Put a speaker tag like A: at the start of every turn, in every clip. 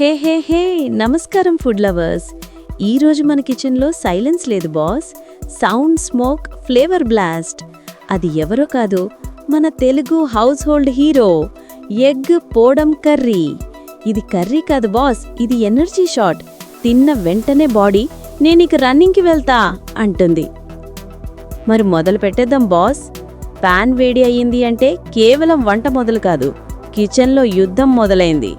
A: హే హే హే నమస్కారం food lovers. ఈరోజు మన కిచెన్లో సైలెన్స్ లేదు boss. Sound smoke flavour blast. అది ఎవరో కాదు మన Telugu house hold hero egg పోడం కర్రీ. ఇది కర్రీ కాదు బాస్ ఇది ఎనర్జీ షాట్. తిన్న వెంటనే బాడీ నేను ఇక రన్నింగ్కి వెళ్తా అంటుంది. మరి మొదలు పెట్టేద్దాం బాస్. ప్యాన్ వేడి అయ్యింది అంటే కేవలం వంట మొదలు కాదు కిచెన్లో యుద్ధం మొదలైంది.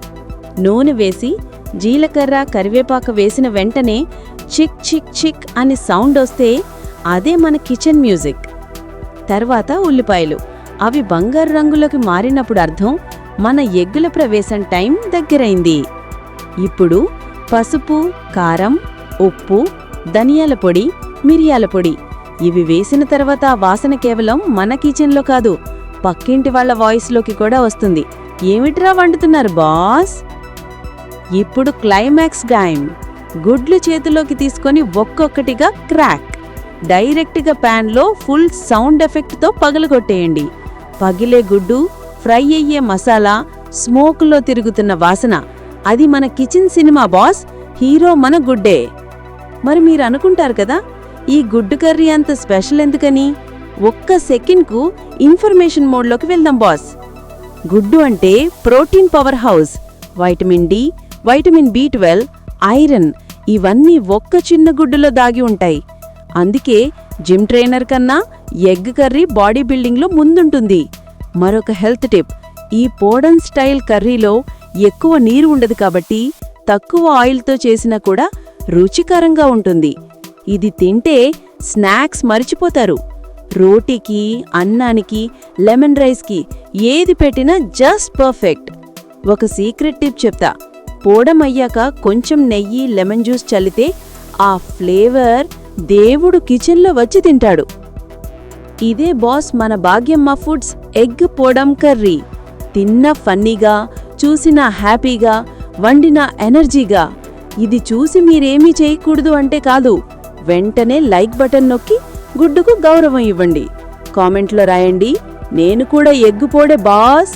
A: నూనె వేసి జీలకర్ర కరివేపాకు వేసిన వెంటనే చిక్ చిక్ చిక్ అని సౌండ్ వస్తే అదే మన కిచెన్ మ్యూజిక్. తర్వాత ఉల్లిపాయలు. అవి బంగారు రంగులోకి మారినప్పుడు అర్థం మన ఎగ్గుల ప్రవేశం టైం దగ్గరైంది. ఇప్పుడు పసుపు కారం ఉప్పు ధనియాల పొడి మిరియాల పొడి. ఇవి వేసిన తర్వాత ఆ వాసన కేవలం మన కిచెన్లో కాదు పక్కింటి వాళ్ళ వాయిస్లోకి కూడా వస్తుంది. ఏమిట్రా వండుతున్నారు బాస్? ఇప్పుడు క్లైమాక్స్ టైం గుడ్లు చేతిలోకి తీసుకొని ఒక్కొక్కటిగా క్రాక్ డైరెక్ట్గా ప్యాన్లో ఫుల్ సౌండ్ ఎఫెక్ట్తో పగలగొట్టేయండి. పగిలే గుడ్డు ఫ్రై అయ్యే మసాలా స్మోక్లో తిరుగుతున్న వాసన. అది మన కిచెన్ సినిమా బాస్ హీరో మన గుడ్డే. మరి మీరు అనుకుంటారు కదా ఈ గుడ్డు కర్రీ అంత స్పెషల్ ఎందుకని? ఒక్క సెకండ్కు ఇన్ఫర్మేషన్ మోడ్లోకి వెళ్దాం బాస్ గుడ్డు అంటే protein power house vitamin D vitamin B twelve iron ఇవన్నీ ఒక్క చిన్న గుడ్డులో దాగి ఉంటాయి. అందుకే జిమ్ ట్రైనర్ కన్నా ఎగ్ కర్రీ బాడీ బిల్డింగ్లో ముందుంటుంది. మరొక హెల్త్ టిప్ ఈ పోడన్ స్టైల్ కర్రీలో ఎక్కువ నీరు ఉండదు కాబట్టి తక్కువ ఆయిల్తో చేసినా కూడా రుచికరంగా ఉంటుంది. ఇది తింటే స్నాక్స్ మరిచిపోతారు. రోటీకి అన్నానికి లెమన్ రైస్కి ఏది పెట్టినా జస్ట్ పర్ఫెక్ట్. ఒక సీక్రెట్ టిప్ చెప్తా పోడం అయ్యాక కొంచెం నెయ్యి లెమన్ జ్యూస్ చల్లితే ఆ ఫ్లేవర్ దేవుడు కిచెన్లో వచ్చి తింటాడు. ఇదే బాస్ మన భాగ్యమ్మ ఫుడ్స్ ఎగ్ పోడం కర్రీ. తిన్న ఫన్నీగా చూసిన హ్యాపీగా వండిన ఎనర్జీగా. ఇది చూసి మీరేమీ చేయకూడదు అంటే కాదు వెంటనే లైక్ బటన్ నొక్కి గుడ్డుకు గౌరవం ఇవ్వండి. కామెంట్లో రాయండి నేను కూడా ఎగ్గు పోడే బాస్.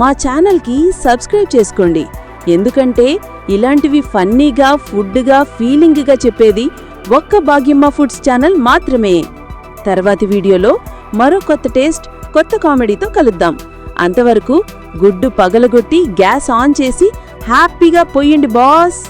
A: మా ఛానల్కి సబ్స్క్రైబ్ చేసుకోండి. ఎందుకంటే ఇలాంటివి ఫన్నీగా ఫుడ్గా ఫీలింగ్గా చెప్పేది ఒక్క భాగ్యమ్మ ఫుడ్స్ ఛానల్ మాత్రమే. తర్వాతి వీడియోలో మరో కొత్త టేస్ట్ కొత్త కామెడీతో కలుద్దాం. అంతవరకు గుడ్డు పగలగొట్టి గ్యాస్ ఆన్ చేసి హ్యాపీగా పొయ్యండి బాస్!